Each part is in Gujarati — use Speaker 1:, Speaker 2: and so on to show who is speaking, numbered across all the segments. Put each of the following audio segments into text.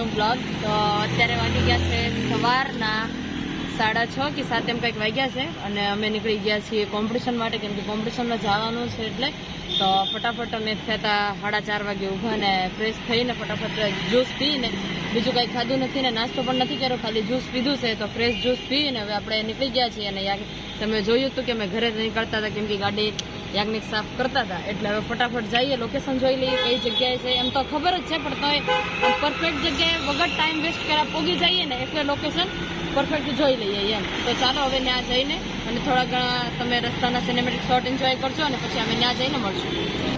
Speaker 1: New blog. તો અત્યારે વાગી ગયા છે સવારના સાડા છ કે સાત એમ કંઈક વાગ્યા છે અને અમે નીકળી ગયા છીએ કોમ્પિટિશન માટે, કેમ કે કોમ્પિટિશનમાં જવાનું છે એટલે. તો ફટાફટ અમે થતા સાડા ચાર વાગે ઊભા ને ફ્રેશ થઈને ફટાફટ જ્યુસ પીને. બીજું કંઈ ખાધું નથી ને નાસ્તો પણ નથી કર્યો, ખાલી જ્યુસ પીધું છે તો ફ્રેશ જ્યુસ પીને હવે આપણે નીકળી ગયા છીએ. અને તમે જોયું હતું કે અમે ઘરે નીકળતા હતા, કેમ કે ગાડી યાજ્ઞિક સાફ કરતા હતા. એટલે હવે ફટાફટ જઈએ લોકેશન જોઈ લઈએ કઈ જગ્યાએ છે. એમ તો ખબર જ છે, પણ તોય પરફેક્ટ જગ્યાએ વગર ટાઈમ વેસ્ટ કર્યા પોગી જઈએ ને, એટલે લોકેશન પરફેક્ટ જોઈ લઈએ એમ. તો ચાલો હવે ત્યાં જઈને અને થોડા ઘણા તમે રસ્તાના સિનેમેટિક શોટ એન્જોય કરજો અને પછી અમે ત્યાં જઈને મળશું.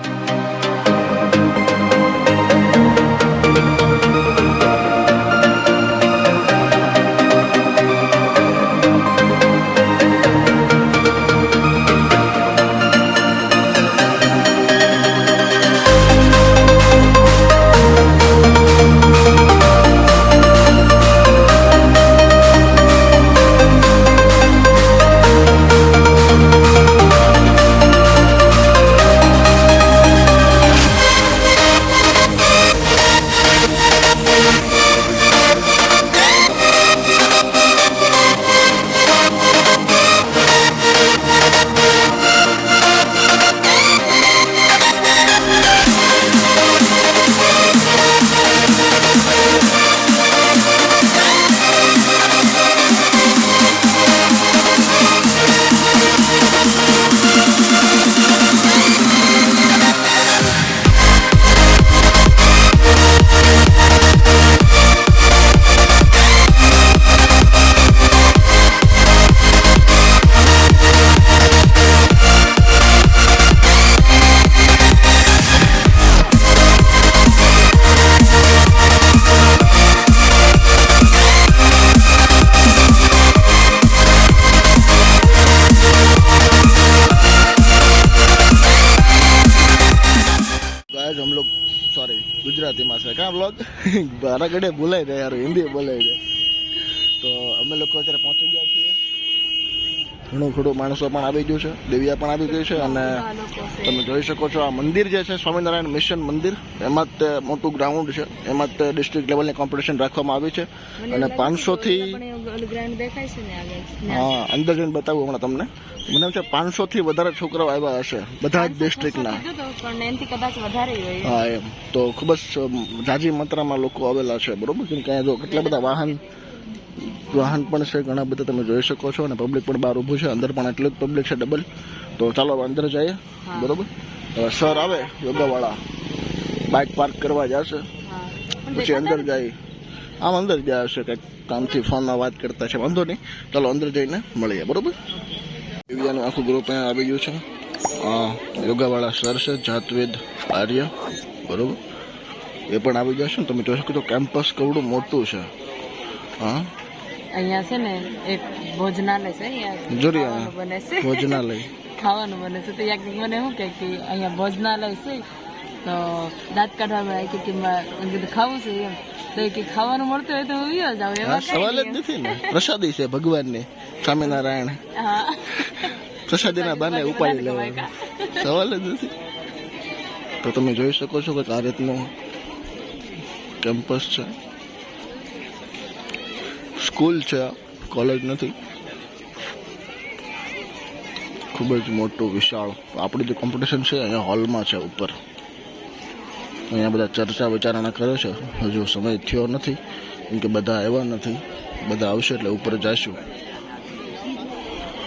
Speaker 2: બ્લોગ મારા ગળે બોલાય ને યાર હિન્દી બોલાય છે તો અમે લોકો અત્યારે પહોંચી ગયા છીએ. ઘણું ઘણું માણસો પણ આવી ગયું છે દેવિયા પણ આવી ગઈ છે અને તમે જોઈ શકો છો આ મંદિર જે છે સ્વામિનારાયણ મિશન મંદિર એમાં જ તે મોટું ગ્રાઉન્ડ છે. એમાં જ તે ડિસ્ટ્રિક્ટ લેવલની કોમ્પિટિશન રાખવામાં આવી છે. અને પાંચસો થી
Speaker 1: ગ્રાઉન્ડ દેખાય છે ને આગળ.
Speaker 2: હા અંદર જઈને બતાવું હમણાં તમને. મને છે પાંચસો થી વધારે છોકરાઓ આવ્યા હશે બધા જ ડિસ્ટ્રિક્ટના હા એમ. તો ખૂબ જ જાજી માત્રામાં લોકો આવેલા છે બરોબર? કેમ કે જો કેટલા બધા વાહન વાહન પણ છે ઘણા બધા તમે જોઈ શકો છો અને પબ્લિક પણ બહાર ઊભું છે અંદર પણ એટલું જ પબ્લિક છે ડબલ તો ચાલો અંદર જઈએ. બરોબર? સર આવે યોગાવાળા. બાઇક પાર્ક કરવા જશે. પછી અંદર જાય. આમ અંદર જાય હશે કંઈક કામથી ફોનમાં વાત કરતા છે. વાંધો નહીં. ચાલો અંદર જઈને મળીએ. બરોબર? દિવ્યાનું આખું ગ્રુપ અહીંયા આવી ગયું છે. યોગાવાળા સર છે જાતવેદ આર્ય. બરોબર? એ પણ આવી ગયા છે ને તમે જોઈ શકો છો કેમ્પસ કવડું મોટું છે. હા.
Speaker 1: અહીંયા છે ને એક ભોજનાલય છે અહીંયા બને છે.
Speaker 2: ભોજનાલય.
Speaker 1: ખાવાનું બને છે. તો યાક મને શું કે અહીંયા ભોજનાલય છે તો દાંત કાઢવામાં આવી કે મેં કીધું ખાવું છે એમ. તો કે ખાવાનું મળતું હોય તો હું વિયો જાઉં એવા
Speaker 2: સવાલ જ નથી ને. પ્રસાદી છે ભગવાનની. સ્વામિનારાયણ.
Speaker 1: હા.
Speaker 2: પ્રસાદીના બાને ઉપાડી લેવા સવાલ જ નથી. તો તમે જોઈ શકો છો કે આ રીતનું કેમ્પસ છે. સ્કૂલ છે આ, કોલેજ નથી ખૂબ જ મોટું વિશાળ આપણી જે કોમ્પિટિશન છે અહીંયા હોલમાં છે ઉપર અહીંયા બધા ચર્ચા વિચારણા કરે છે હજુ સમય થયો નથી કેમ કે બધા આવ્યા નથી બધા આવશે એટલે ઉપર જઈશું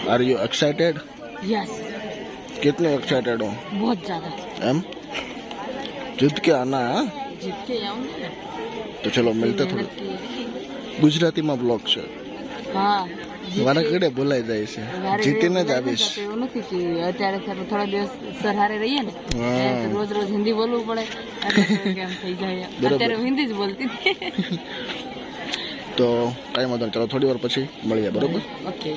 Speaker 2: આર યુ એક્સાઇટેડ
Speaker 1: यस
Speaker 2: कितने एक्साइटेड हो
Speaker 1: बहुत ज्यादा
Speaker 2: एम जीत के आना है हाँ?
Speaker 1: जीत के आऊँ ना
Speaker 2: तो चलो मिलते थोड़े
Speaker 1: मेहनत की
Speaker 2: ગુજરાતીમાં બ્લોગ છે.
Speaker 1: હા.
Speaker 2: મારા ઘરે બોલાઈ જાય છે. જીતીને જ આવીશ.
Speaker 1: એવું નથી કે અત્યારે થોડા દિવસ સરહારે રહીએ ને રોજ રોજ હિન્દી બોલવું પડે. કેમ થઈ જાય. અત્યારે હિન્દી જ બોલતી હતી.
Speaker 2: તો કાંઈ વાંધો ચાલો થોડી વાર પછી મળીએ બરોબર?
Speaker 1: ઓકે.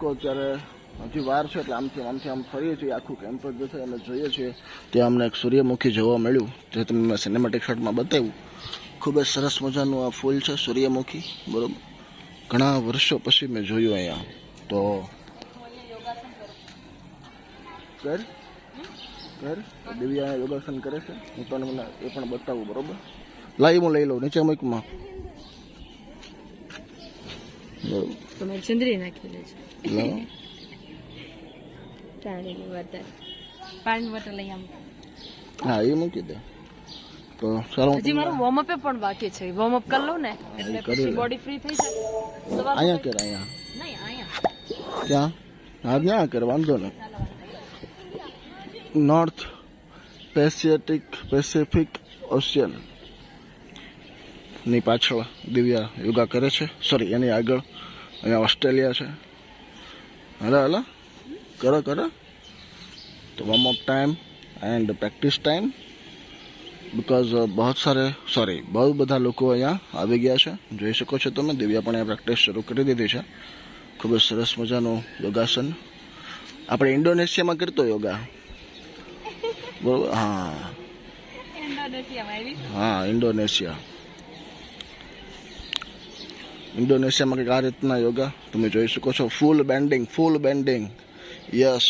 Speaker 2: હજી વાર છે એટલે આમથી આમથી આમ ફરીએ છીએ, આખું કેમ્પસ જે છે અમે જોઈએ છીએ. ત્યાં અમને એક સૂર્યમુખી જોવા મળ્યું, જે તમને મેં સિનેમેટિક શોટમાં બતાવ્યું. ખૂબ જ સરસ મજાનું આ ફૂલ છે સૂર્યમુખી, બરાબર. ઘણા વર્ષો પછી મેં જોયું અહીંયા. તો કર કર દિવ્યા યોગાસન કરે છે. હું તને મને એ પણ બતાવું, બરાબર? લાવી હું લઈ લઉં, નીચે મૂકમાં.
Speaker 1: તમારી ચંદ્રી નાખી લેજો
Speaker 2: લાવો.
Speaker 1: ચાણીની બોટલ પાણીની બોટલ લઈ આમ
Speaker 2: હા એ મૂકી દે તો ચાલો હું
Speaker 1: હજી મારું વોર્મઅપ પણ બાકી છે વોર્મઅપ કરી લઉં ને એટલે
Speaker 2: કરી
Speaker 1: પછી
Speaker 2: લે.
Speaker 1: બોડી ફ્રી થઈ જાય સવારમાં
Speaker 2: અહીંયા કર અહીંયા
Speaker 1: નહીં અહીંયા
Speaker 2: ક્યાં હા ત્યાં કર વાંધો નહીં નોર્થ પેસિફિક પેસિફિક ઓશિયન ની પાછળ દિવ્યા યોગા કરે છે. સોરી એની આગળ અહીંયા ઓસ્ટ્રેલિયા છે. હલા હલા. કરો કરો. તો warm up time and practice time because બહુ સારે સોરી બહુ બધા લોકો અહીંયા આવી ગયા છે. જોઈ શકો છો તમે દિવ્યા પણ અહીંયા પ્રેક્ટિસ શરૂ કરી દીધી છે. ખૂબ જ સરસ મજાનું યોગાસન. આપણે ઇન્ડોનેશિયામાં કરતો યોગા? બરોબર? હા. હા ઇન્ડોનેશિયા ઇન્ડોનેશિયામાં કંઈક આ રીતના યોગા તમે જોઈ શકો છો full bending full bending yes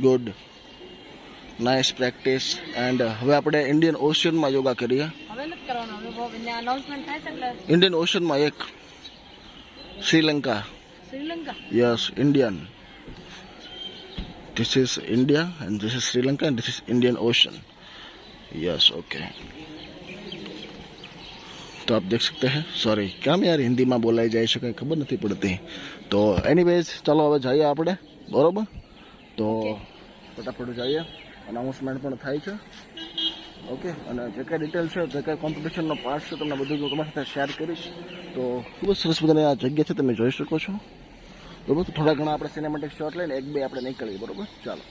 Speaker 2: good nice practice and હવે આપણે ઇન્ડિયન ઓશિયનમાં યોગા કરીએ
Speaker 1: હવે નથી કરવાનું હવે બહુ અનાઉન્સમેન્ટ થાય છે એટલે
Speaker 2: ઇન્ડિયન ઓશિયનમાં એક Sri Lanka
Speaker 1: Sri Lanka
Speaker 2: Yes, Indian. This is India and this is Sri Lanka and this is Indian Ocean. Yes, okay. तो आप देख सकते हैं सॉरी क्या मैं यार હિન્દીમાં બોલાઈ જાય છે કંઈ ખબર નથી પડતી તો એનીવેઝ ચાલો હવે જઈએ આપણે બરોબર તો ફટાફટ જઈએ અનાઉન્સમેન્ટ પણ થાય છે ઓકે અને જે કાંઈ ડિટેલ છે જે કાંઈ કોમ્પિટિશનનો પાર્ટ છે તમને બધું હું તમારી સાથે શેર કરીશ તો ખૂબ જ સરસ મજાની આ જગ્યા છે તમે જોઈ શકો છો બરોબર તો થોડા ઘણા આપણે સિનેમેટિક શોટ લઈને એક બે આપણે નીકળીએ બરોબર ચાલો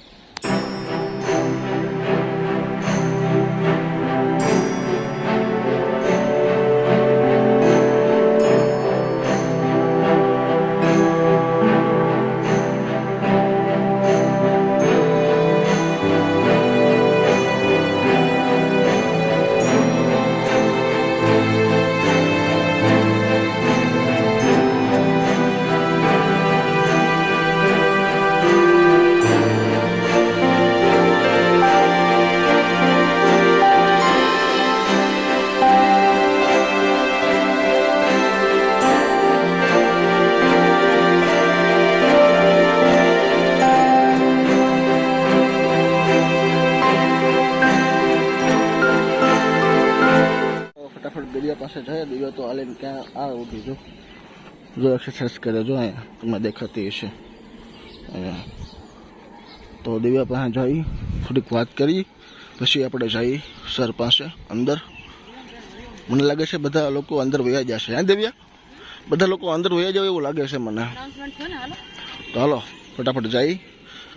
Speaker 2: જો એક્સરસાઇઝ કરે જો અહીંયા તમને દેખાતી હશે અહીંયા તો દિવ્યા પાસે જઈ થોડીક વાત કરી પછી આપણે જઈ સર પાસે અંદર મને લાગે છે બધા લોકો અંદર વયા જશે હે દિવ્યા બધા લોકો અંદર વયા જાવ એવું લાગે છે મને
Speaker 1: અનાઉન્સમેન્ટ થયું ને હાલો
Speaker 2: તો હાલો ફટાફટ જઈ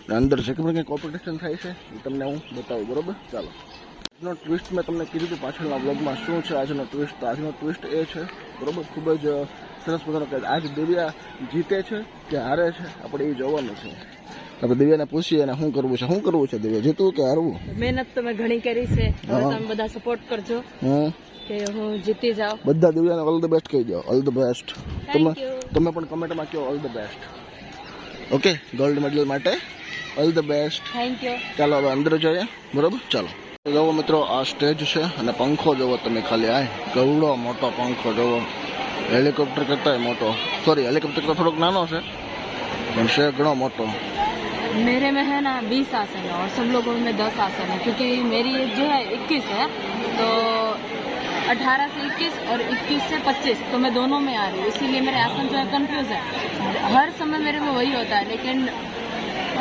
Speaker 2: અને અંદર જે પણ કંઈ કોમ્પિટિશન થાય છે એ તમને હું બતાવું બરોબર? ચાલો. આજનો ટ્વિસ્ટ મેં તમને કીધું હતું પાછળના બ્લોગમાં શું છે આજનો ટ્વિસ્ટ તો આજનો ટ્વિસ્ટ એ છે બરોબર? ખૂબ જ સરસ મજાનો કે આજ દિવ્યા જીતે છે કે હારે છે? આપણે એ જોવાનું છે. આપણે દિવ્યાને પૂછીએ અને શું કરવું છે? શું કરવું છે દિવ્યા? જીતવું કે હારવું?
Speaker 1: મહેનત તો મેં ઘણી કરી છે. તમે બધા સપોર્ટ કરજો કે હું જીતી જાઉં.
Speaker 2: બધા દિવ્યાને ઓલ ધ બેસ્ટ કહી દો. ઓલ ધ બેસ્ટ તમે તમે પણ કમેન્ટમાં કહો all the best okay gold medal માટે all the best
Speaker 1: thank you
Speaker 2: ચાલો હવે અંદર જઈએ. બરોબર? ચાલો. જોવો મિત્રો આ સ્ટેજ છે અને પંખો જોવો તમે ખાલી આ ગવડો મોટો પંખો જોવો હેલિકોપ્ટર કરતા મોટો સોરી હેલિકોપ્ટર કરતા થોડોક નાનો છે પણ છે ઘણો મોટો
Speaker 1: मेरे में है ना बीस आसन है और सब लोगों में दस आसन है क्योंकि मेरी एज जो है इक्कीस है तो अठारह से इक्कीस और इक्कीस से पच्चीस तो मैं दोनों में आ रही हूँ इसीलिए मेरे आसन जो है कंफ्यूज है हर समय मेरे में वही होता है लेकिन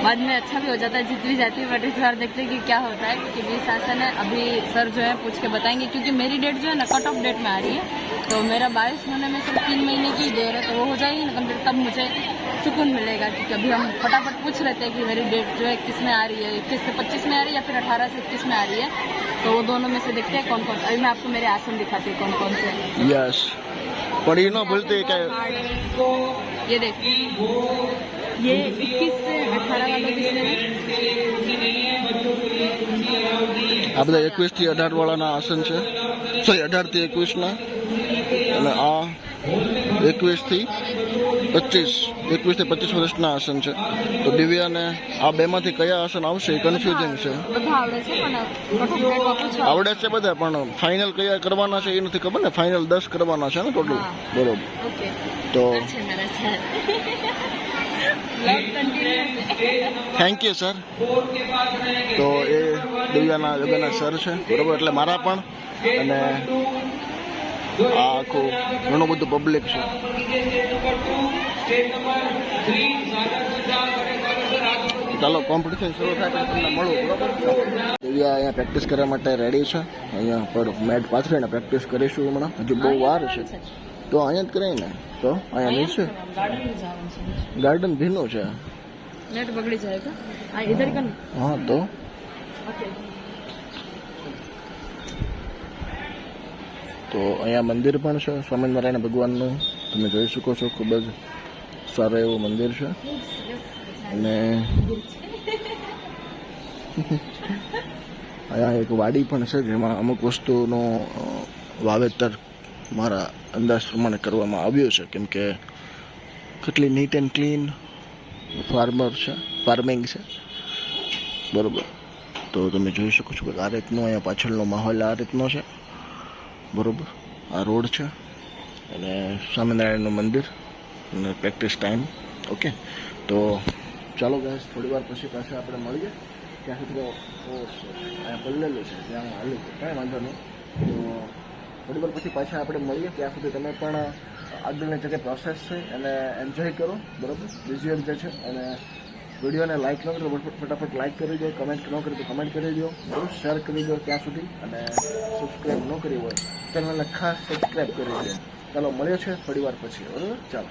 Speaker 1: बाद में अच्छा भी हो जाता है जीत भी जाती है बट इस बार देखते हैं कि क्या होता है क्योंकि बीस आसन है अभी सर जो है पूछ के बताएँगे क्योंकि मेरी डेट जो है ना कट ऑफ़ डेट में आ रही है। तो मेरा बारिश होने में सिर्फ़ तीन महीने की देर है तो वो हो जाएगी ना तो कंप्लीट तब मुझे सुकून मिलेगा क्योंकि अभी हम फटाफट पूछ लेते हैं कि मेरी डेट जो है किसमें आ रही है इक्कीस से पच्चीस में आ रही है या फिर अठारह से इक्कीस में आ रही है। तो वो दोनों में से देखते हैं कौन कौन अभी मैं आपको मेरे आसन दिखाती हूँ कौन कौन से।
Speaker 2: यस पढ़ी ना बोलते क्या?
Speaker 1: ये देखिए ये इक्कीस से अठारह वालों किसने
Speaker 2: આ બધા એકવીસ થી અઢાર વાળાના આસન છે સોરી અઢાર થી એકવીસના અને આ એકવીસ થી પચીસ એકવીસ થી પચીસ વર્ષના આસન છે તો દિવ્યાને આ બેમાંથી કયા આસન આવશે એ કન્ફ્યુઝિંગ છે
Speaker 1: બધા આવડે છે પણ કઠોળ બાપુ છો
Speaker 2: આવડે છે બધા પણ ફાઇનલ કયા કરવાના છે એ નથી ખબર ને ફાઇનલ દસ કરવાના છે ને ટોટલ
Speaker 1: હા.
Speaker 2: બરોબર
Speaker 1: ओके
Speaker 2: તો થેન્ક યુ સર તો એ દિવ્યાના યોગાના સર છે, બરોબર? એટલે મારા પણ, અને આ આખું ઘણું બધું પબ્લિક છે. ચાલો કોમ્પિટિશન શરૂ થાય તમને મળું, બરોબર? દિવ્યા અહીંયા પ્રેક્ટિસ કરવા માટે રેડી છે. અહીંયા પર મેટ પાથરીને પ્રેક્ટિસ કરીશું હમણાં. હજુ બહુ વાર છે. તો અહીંયા જ કરાય ને? તો અહીંયા
Speaker 1: નહીં છે.
Speaker 2: ગાર્ડન ભીનું છે?
Speaker 1: નેટ બગડી જાય કે આ ઇધર કન
Speaker 2: હા તો? તો અહીંયા મંદિર પણ છે સ્વામિનારાયણ ભગવાનનું. તમે જોઈ શકો છો ખૂબ જ સારું એવું મંદિર છે. અને અહીંયા એક વાડી પણ છે જેમાં અમુક વસ્તુનો વાવેતર મારા અંદાજ પ્રમાણે કરવામાં આવ્યો છે, કેમ કે કેટલી નીટ એન્ડ ક્લીન ફાર્મર છે ફાર્મિંગ છે. બરોબર. તો તમે જોઈ શકો છો કે આ રીતનો અહીંયા પાછળનો માહોલ આ રીતનો છે. બરોબર. આ રોડ છે અને સ્વામિનારાયણનું મંદિર અને પ્રેક્ટિસ ટાઈમ ઓકે તો ચાલો ગાઈસ થોડી વાર પછી પાછા આપણે મળીએ. ત્યાં સુધી અહીંયા પલ્લેલું છે. ત્યાં હાલું કાંઈ વાંધો નહીં. થોડી પછી પાછા આપણે મળીએ, ત્યાં સુધી તમે પણ આગળની જગ્યાએ પ્રોસેસ છે એને એન્જોય કરો, બરાબર? વિઝ્યુઅલ જે છે, અને વિડીયોને લાઇક ન કરો ફટાફટ લાઇક કરી દો કમેન્ટ ન કરી તો કમેન્ટ કરી દો, બરાબર? શેર કરી દો ત્યાં સુધી, અને સબસ્ક્રાઈબ ન કરી હોય ચેનલને ખાસ સબસ્ક્રાઈબ કરી દો. ચાલો મળ્યો છે થોડી વાર પછી, બરાબર? ચાલો.